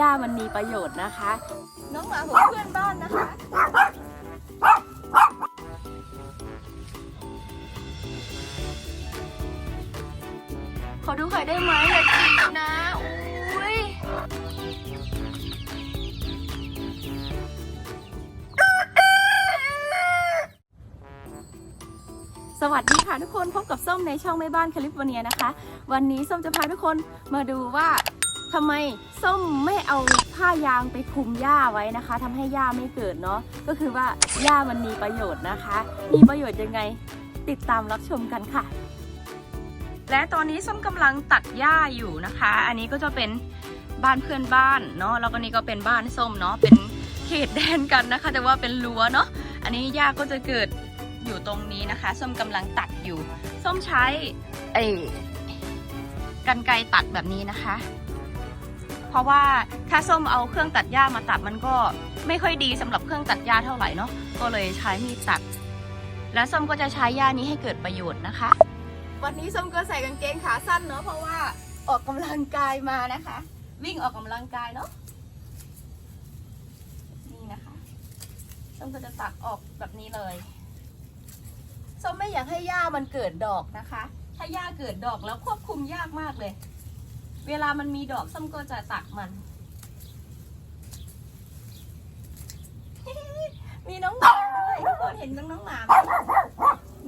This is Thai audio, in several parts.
หญ้ามันมีประโยชน์นะคะ น้องหมาของเพื่อนบ้านนะคะ ขอดูไข่ได้ไหมอย่าจีบนะอุ้ยสวัสดีค่ะทุกคนพบกับส้มในช่องแม่บ้านแคลิฟอร์เนียนะคะ วันนี้ส้มจะพาทุกคนมาดูว่า ทำไมส้มไม่เอาผ้ายางไปคลุมหญ้าไว้นะคะทำให้หญ้าไม่เกิดเนาะก็คือว่าหญ้ามันมีประโยชน์นะคะ มีประโยชน์ยังไงติดตามรับชมกันค่ะ และตอนนี้ส้มกำลังตัดหญ้าอยู่นะคะ อันนี้ก็จะเป็นบ้านเพื่อนบ้านเนาะแล้วก็นี่ก็เป็นบ้านส้มเนาะเป็นเขตแดนกันนะคะ แต่ว่าเป็นรั้วเนาะอันนี้หญ้าก็จะเกิดอยู่ตรงนี้นะคะ ส้มกำลังตัดอยู่ ส้มใช้ไอ้กันไกรตัดแบบนี้นะคะ เพราะว่าถ้าส้มเอาเครื่องตัดหญ้ามาตัดมันก็ไม่ค่อยดีสำหรับเครื่องตัดหญ้าเท่าไหร่เนาะก็เลยใช้มีดตัด และส้มก็จะใช้หญ้านี้ให้เกิดประโยชน์นะคะ วันนี้ส้มก็ใส่กางเกงขาสั้นเนาะเพราะว่าออกกำลังกายมานะคะ วิ่งออกกำลังกายเนาะนี่นะคะส้มก็จะตัดออกแบบนี้เลยส้มไม่อยากให้หญ้ามันเกิดดอกนะคะ ถ้าหญ้าเกิดดอกแล้วควบคุมยากมากเลย เวลามันมีดอกส้มก็จะตัดมัน มีน้องหมาด้วยทุกคนเห็นน้องน้องหมาไหม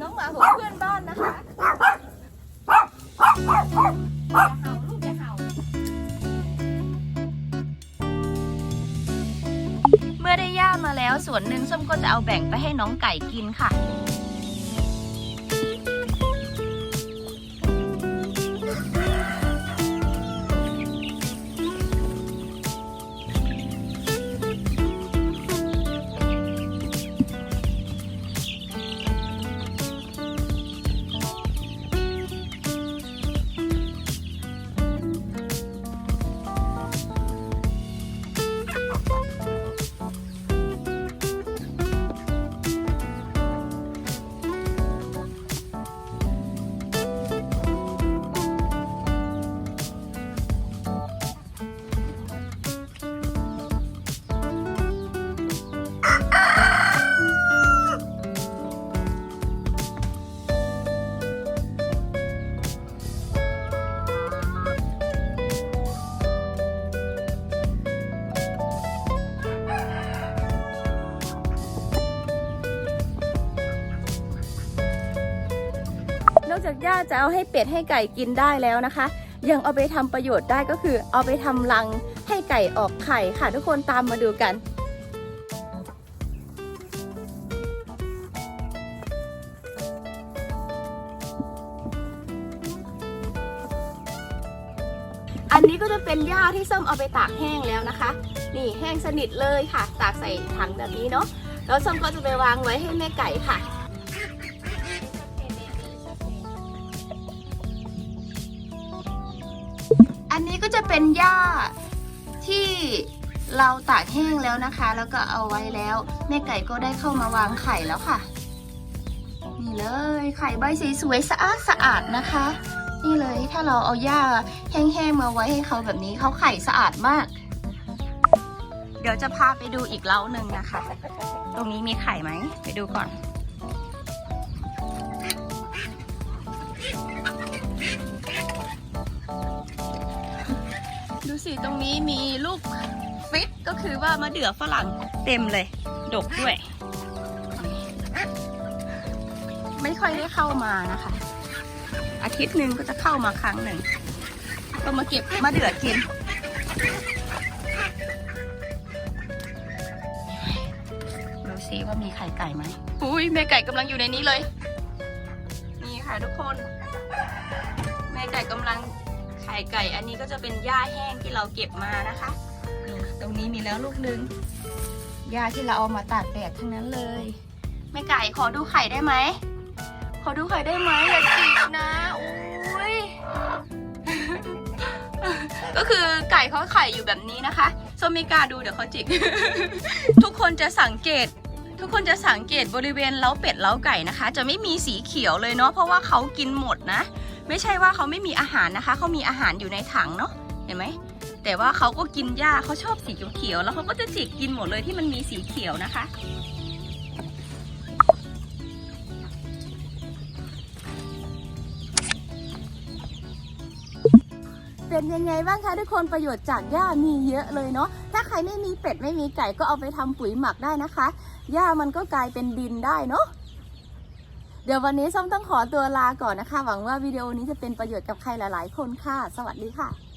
น้องหมาของเพื่อนบ้านนะคะอย่าเห่าลูกอย่าเห่า เมื่อได้ย่ามาแล้วส่วนหนึ่งส้มก็จะเอาแบ่งไปให้น้องไก่กินค่ะ จากหญ้าจะเอาให้เป็ดให้ไก่กินได้แล้วนะคะ ยังเอาไปทำประโยชน์ได้ก็คือ เอาไปทำรังให้ไก่ออกไข่ค่ะ ทุกคนตามมาดูกันอันนี้ก็จะเป็นหญ้าที่ส้มเอาไปตากแห้งแล้วนะคะ นี่แห้งสนิทเลยค่ะ ตากใส่ถังแบบนี้เนาะ แล้วส้มก็จะไปวางไว้ให้แม่ไก่ค่ะ จะเป็นหญ้าที่เราตากแห้งแล้วนะคะ แล้วก็เอาไว้แล้ว แม่ไก่ก็ได้เข้ามาวางไข่แล้วค่ะ นี่เลยไข่ใบสีสวยสะอาดสะอาดนะคะ นี่เลยถ้าเราเอาหญ้าแห้งๆมาไว้ให้เขาแบบนี้เขาไข่สะอาดมาก เดี๋ยวจะพาไปดูอีกเล้าหนึ่งนะคะ ตรงนี้มีไข่ไหมไปดูก่อน ดูสิตรงนี้มีลูกฟิตก็คือว่ามะเดื่อฝรั่งเต็มเลย ดกด้วย ไม่ค่อยได้เข้ามานะคะ อาทิตย์หนึ่งก็จะเข้ามาครั้งหนึ่ง ก็มาเก็บมะเดื่อกินดูซิว่ามีไข่ไก่ไหมอุ้ยแม่ไก่กำลังอยู่ในนี้เลย นี่ค่ะทุกคน แม่ไก่กำลัง ข่ไก่ อันนี้ก็จะเป็นหญ้าแห้งที่เราเก็บมานะคะนี่ตรงนี้มีแล้วลูกหนึงหญ้าที่เราเอามาตากแดดทั้งนั้นเลยแม่ไก่ขอดูไข่ได้ไหม ขอดูไข่ได้ไหมอย่าจิกนะอุ้ยก็คือไก่เขาไข่อยู่แบบนี้นะคะส้มไม่กล้าดูเดี๋ยวเขาจิก ทุกคนจะสังเกต ทุกคนจะสังเกตบริเวณเล้าเป็ดเล้าไก่นะคะ จะไม่มีสีเขียวเลยเนาะเพราะว่าเขากินหมดนะ ไม่ใช่ว่าเขาไม่มีอาหารนะคะ เขามีอาหารอยู่ในถังเนาะเห็นไหมแต่ว่าเขาก็กินหญ้าเขาชอบสีเขียวๆแล้วเขาก็จะจิกกินหมดเลยที่มันมีสีเขียวนะคะ เป็นยังไงบ้างคะทุกคนประโยชน์จากหญ้ามีเยอะเลยเนาะถ้าใครไม่มีเป็ดไม่มีไก่ก็เอาไปทำปุ๋ยหมักได้นะคะหญ้ามันก็กลายเป็นดินได้เนาะ เดี๋ยววันนี้ส้มต้องขอตัวลาก่อนนะคะ หวังว่าวิดีโอนี้จะเป็นประโยชน์กับใครหลาย ๆ คนค่ะ สวัสดีค่ะ